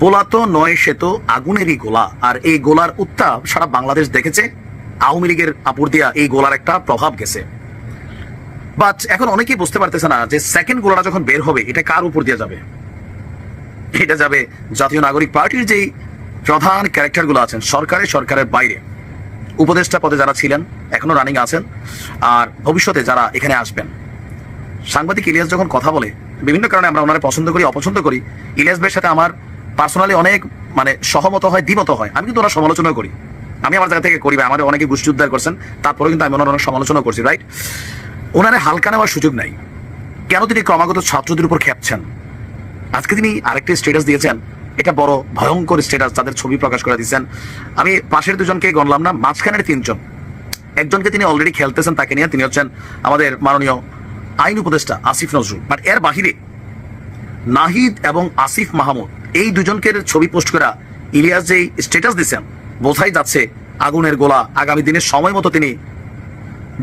পোলা তো নয় সে আগুনেরই গোলা। আর এই গোলার উত্তাপ সারা বাংলাদেশ দেখেছে। আওয়ামী লীগের আপুর দিয়া এই গোলার একটা প্রভাব গেছে। বাট এখন অনেকেই বুঝতে পারতেছে না যে সেকেন্ড গোলাটা যখন বের হবে, এটা কার উপর দিয়ে যাবে? এটা যাবে জাতীয় নাগরিক পার্টির যেই প্রধান ক্যারেক্টারগুলো আছেন সরকারের সরকারের বাইরে। উপদেষ্টা পদে যারা ছিলেন, এখনও রানিং আছেন, আর ভবিষ্যতে যারা এখানে আসবেন। সাংবাদিক ইলিয়াস যখন কথা বলে, বিভিন্ন কারণে আমরা ওনারা পছন্দ করি, অপছন্দ করি, ইলিয়াস ভাইয়ের সাথে আমার পার্সোনালি অনেক মানে সহমত হয়, দ্বিমত হয়। আমি কিন্তু ওনার সমালোচনা করি। আমি আমার জায়গা থেকে করি আমাদের অনেকে গোষ্ঠী উদ্ধার করছেন তারপরে কিন্তু আমি ওনার অনেক সমালোচনা করছি রাইট ওনারে হালকা নেওয়ার সুযোগ নাই। কেন তিনি ক্রমাগত ছাত্রদের উপর খেপছেন? আজকে তিনি আরেকটি স্টেটাস দিয়েছেন, এটা বড় ভয়ঙ্কর স্টেটাস তাদের ছবি প্রকাশ করে দিয়েছেন। আমি পাশের দুজনকে গণলাম না, মাঝখানের তিনজন। একজনকে তিনি অলরেডি খেলতেছেন, তাকে নিয়ে তিনি হচ্ছেন আমাদের মাননীয় আইন উপদেষ্টা আসিফ নজরুল। বাট এর বাহিরে নাহিদ এবং আসিফ মাহমুদ এই দুজনকে ছবি পোস্ট করা ইলিয়াস যেই স্ট্যাটাস দিচ্ছেন বোঝাই যাচ্ছে আগুনের গোলা আগামী দিনের সময় মতো তিনি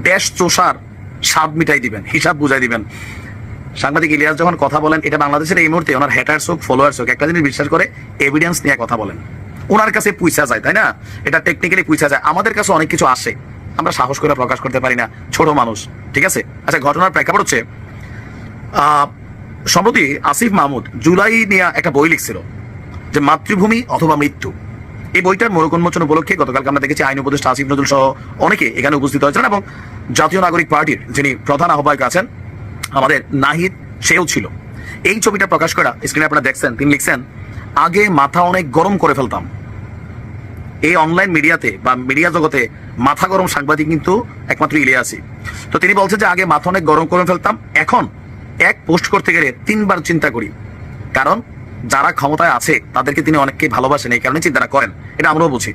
দেশ চোষার স্বাদ মিটাই দিবেন, হিসাব বুঝাই দিবেন। সাংবাদিক ইলিয়াস যখন কথা বলেন, এটা বাংলাদেশের এই মুহূর্তে ওনার হ্যাটার্স হোক ফলোয়ার্স হোক, একটা জিনিস বিশ্বাস করে এভিডেন্স নিয়ে কথা বলেন। ওনার কাছে পুইসা যায়, তাই না? এটা টেকনিক্যালি পুইসা যায়। আমাদের কাছে অনেক কিছু আসে, আমরা সাহস করে প্রকাশ করতে পারি না, ছোট মানুষ, ঠিক আছে? আচ্ছা ঘটনার প্রেক্ষাপট হচ্ছে সম্প্রতি আসিফ মাহমুদ জুলাই নিয়ে একটা বই লিখছিল, যে মাতৃভূমি অথবা মৃত্যু। এই বইটার মনোকন্মোচন উপলক্ষে গতকালকে আমরা দেখেছি আইন উপদেষ্টা আসিফ নজরুল সহ অনেকে এখানে উপস্থিত হয়েছিলেন এবং জাতীয় নাগরিক পার্টির যিনি প্রধান আহ্বায়ক আছেন, আমাদের নাহিদ সেও ছিল। এই ছবিটা প্রকাশ করা স্ক্রিনে আপনারা দেখছেন, তিনি লিখছেন, আগে মাথা অনেক গরম করে ফেলতাম। এই অনলাইন মিডিয়াতে বা মিডিয়া জগতে মাথা গরম সাংবাদিক কিন্তু একমাত্র ইলিয়াসই। তো তিনি বলছেন যে, আগে মাথা অনেক গরম করে ফেলতাম, এখন এক পোস্ট করতে গেলে তিনবার চিন্তা করি। কারণ যারা ক্ষমতায় আছে, তাদেরকে তিনি অনেককে ভালোবাসেন, এই কারণে চিন্তাটা করেন। এটা আমরাও বুঝি।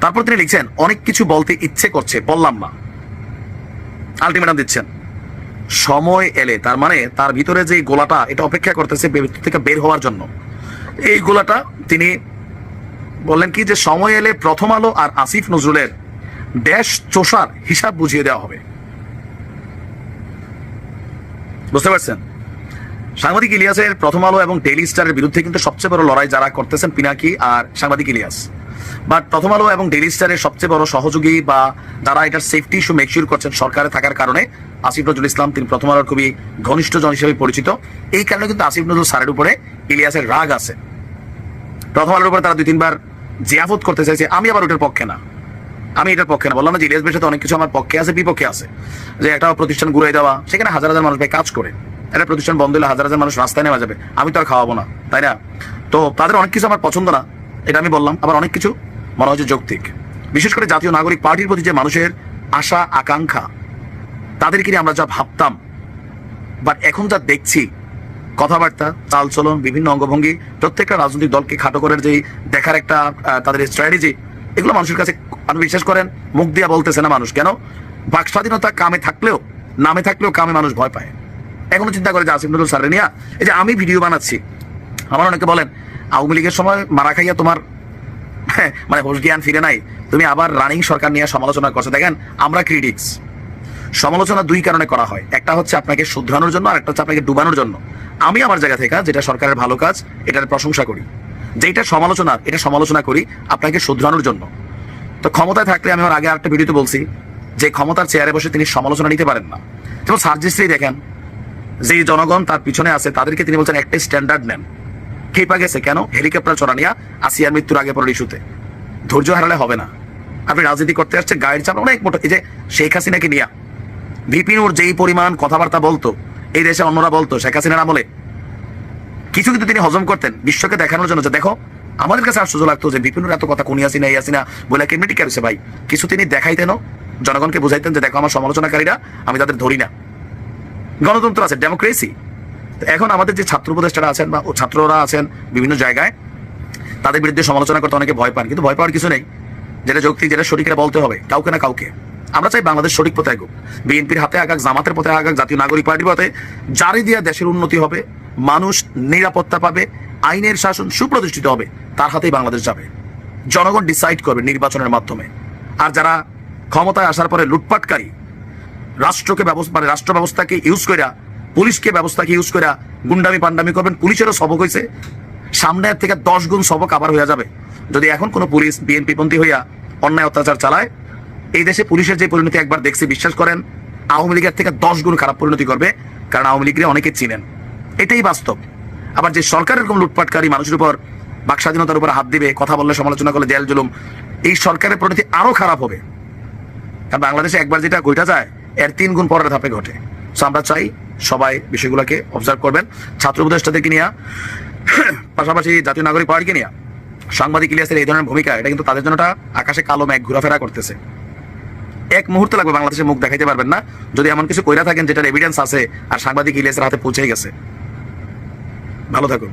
তারপর তিনি লিখছেন, অনেক কিছু বলতে ইচ্ছে করছে, বললাম না। আলটিমেটাম দিচ্ছেন, সময় এলে। তার মানে তার ভিতরে যে গোলাটা, এটা অপেক্ষা করতেছে থেকে বের হওয়ার জন্য। এই গোলাটা তিনি বললেন কি যে, সময় এলে প্রথম আলো আর আসিফ নজরুলের দেশ চোষার হিসাব বুঝিয়ে দেওয়া হবে। বুঝতে পারছেন? সাংবাদিক ইলিয়াসের প্রথম আলো এবং ডেইলি স্টারের বিরুদ্ধে কিন্তু সবচেয়ে বড় লড়াই যারা করতেছেন পিনাকি আর সাংবাদিক ইলিয়াস। বাট প্রথম আলো এবং ডেইলি স্টারের সবচেয়ে বড় সহযোগী বা যারা এটার সেফটি ইস্যু মেকশিওর করছেন সরকারে থাকার কারণে আসিফ নজরুল ইসলাম, তিনি প্রথম আলোর খুবই ঘনিষ্ঠ জন হিসেবে পরিচিত। এই কারণে কিন্তু আসিফ নজরুল স্যারের উপরে ইলিয়াসের রাগ আছে। প্রথম আলোর উপরে তারা দুই, তিনবার জিয়াফত করতে চাইছে, আমি আবার ওটার পক্ষে না। আমি এটার পক্ষে না, বললাম না যে ইলিয়াস সাথে অনেক কিছু আমার পক্ষে আছে, বিপক্ষে আছে। যে একটা প্রতিষ্ঠান ঘুরে দেওয়া, সেখানে হাজার হাজার মানুষ কাজ করে। একটা প্রতিষ্ঠান বন্ধ হলে হাজার হাজার মানুষ রাস্তায় নেওয়া যাবে। আমি তো আর খাওয়াবো না, তাই না? তো তাদের অনেক কিছু আমার পছন্দ না, এটা আমি বললাম। আবার অনেক কিছু মনে হচ্ছে যৌক্তিক। বিশেষ করে জাতীয় নাগরিক পার্টির প্রতি যে মানুষের আশা, আকাঙ্ক্ষা তাদেরকে নিয়ে আমরা যা ভাবতাম বাট এখন যা দেখছি, কথাবার্তা, চালচলন, বিভিন্ন অঙ্গভঙ্গি, প্রত্যেকটা রাজনৈতিক দলকে খাটো করার যেই দেখার একটা তাদের স্ট্র্যাটেজি এগুলো মানুষের কাছে আপনি বিশ্বাস করেন, মুখ দিয়া বলতেছে না মানুষ। কেন? বাক স্বাধীনতা কামে থাকলেও, নামে থাকলেও কামে মানুষ ভয় পায়। এখনও চিন্তা করে যে আসিফ নজরুল স্যারের নিয়ে, এই যে আমি ভিডিও বানাচ্ছি, আমার অনেকে বলেন, আওয়ামী লীগের সময় মারা খাইয়া তোমার মানে হোশ জ্ঞান ফিরে নাই। তুমি আবার রানিং সরকার নিয়ে সমালোচনা করছ। দেখেন, আমরা ক্রিটিক্স। সমালোচনা দুই কারণে করা হয়। একটা হচ্ছে আপনাকে শুধরানোর জন্য আর একটা হচ্ছে আপনাকে ডুবানোর জন্য। আমি আমার জায়গা থেকে, যেটা সরকারের ভালো কাজ, এটার প্রশংসা করি। যেটা সমালোচনা, এটা সমালোচনা করি আপনাকে শুধরানোর জন্য। তো ক্ষমতায় থাকলে আমি আমার আগে একটা ভিডিওতে বলছি, যে ক্ষমতার চেয়ারে বসে তিনি সমালোচনা নিতে পারেন না। যেমন সার্জিস্ট্রি দেখেন, যে জনগণ তার পিছনে আছে, তাদেরকে তিনি বলছেন একটাই স্ট্যান্ডার্ড নেন। খেপা গেছে? কেন? হেলিকপ্টার চড়া নিয়া, আসিয়ার মৃত্যুর আগে পরের ইস্যুতে। ধৈর্য হারালে হবে না। আপনি রাজনীতি করতে আসছে, গায়ের চাপ অনেক মোটা এই যে শেখ হাসিনাকে নিয়া। বিপিনুর যেই পরিমাণ কথাবার্তা বলতো, এই দেশে অন্যরা বলতো, শেখ হাসিনার আমলে। কিছু কিন্তু তিনি হজম করতেন, বিশ্বকে দেখানোর জন্য যে, দেখো আমাদের কাছে আশ্চর্য লাগতো যে বিপিনুর এত কথা কোনি আসিনা এই আসিনা বলে কেমনি টিকে ভাই? কিছু তিনি দেখাইতেনও, জনগণকে বুঝাইতেন যে দেখো আমার সমালোচনাকারীরা, আমি তাদের ধরি না। গণতন্ত্র আছে ডেমোক্রেসি এখন আমাদের যে ছাত্র উপদেষ্টারা আছেন বা ছাত্ররা আছেন বিভিন্ন জায়গায়, তাদের বিরুদ্ধে সমালোচনা করতে অনেকে ভয় পান, কিন্তু ভয় পাওয়ার কিছু নেই। যেটা যৌক্তিক, যেটা সঠিক বলতে হবে, কাউকে না কাউকে। আমরা চাই বাংলাদেশ সঠিক পথে আগুক বিএনপির হাতে আগাক, জামাতের পথে আগাক, জাতীয় নাগরিক পার্টির পথে, জারি দিয়া দেশের উন্নতি হবে, মানুষ নিরাপত্তা পাবে আইনের শাসন সুপ্রতিষ্ঠিত হবে, তার হাতেই বাংলাদেশ যাবে। জনগণ ডিসাইড করবে নির্বাচনের মাধ্যমে। আর যারা ক্ষমতায় আসার পরে লুটপাটকারী, রাষ্ট্রকে ব্যবস্থা মানে রাষ্ট্র ব্যবস্থাকে ইউজ কইরা, পুলিশকে ব্যবস্থাকে ইউজ কইরা গুন্ডামি পান্ডামি করবেন, পুলিশেরও সবক হয়েছে সামনের থেকে দশ গুণ সবক আবার হয়ে যাবে। যদি এখন কোনো পুলিশ বিএনপি পন্থী হইয়া অন্যায় অত্যাচার চালায়, এই দেশে পুলিশের যে পরিণতি একবার দেখছি, বিশ্বাস করেন, আওয়ামী লীগের থেকে দশ গুণ খারাপ পরিণতি করবে, কারণ আওয়ামী লীগের অনেকে চিনেন। এটাই বাস্তব। আবার যে সরকার এরকম লুটপাটকারী মানুষের উপর বাক স্বাধীনতার উপর হাত দিবে, কথা বললে সমালোচনা করলে জেল জুলুম, এই সরকারের পরিণতি আরও খারাপ হবে। কারণ বাংলাদেশে একবার যেটা ঘটা যায়, এর তিন গুণ পরের ধাপে ঘটে। সো আমরা চাই সবাই বিষয়গুলোকে অবজার্ভ করবেন। ছাত্র উপদেষ্টাদেরকে নিয়ে, পাশাপাশি জাতীয় নাগরিক পার্টিকে নিয়ে, সাংবাদিক ইলিয়াসের এই ধরনের ভূমিকা, এটা কিন্তু তাদের জন্য একটা আকাশে কালো মেঘ ঘোরাফেরা করতেছে। এক মুহূর্তে লাগবে বাংলাদেশে মুখ দেখাইতে পারবেন না। যদি এমন কিছু কইরা থাকেন যেটার এভিডেন্স আছে আর সাংবাদিক ইলিয়াসের হাতে পৌঁছে গেছে। ভালো থাকুন।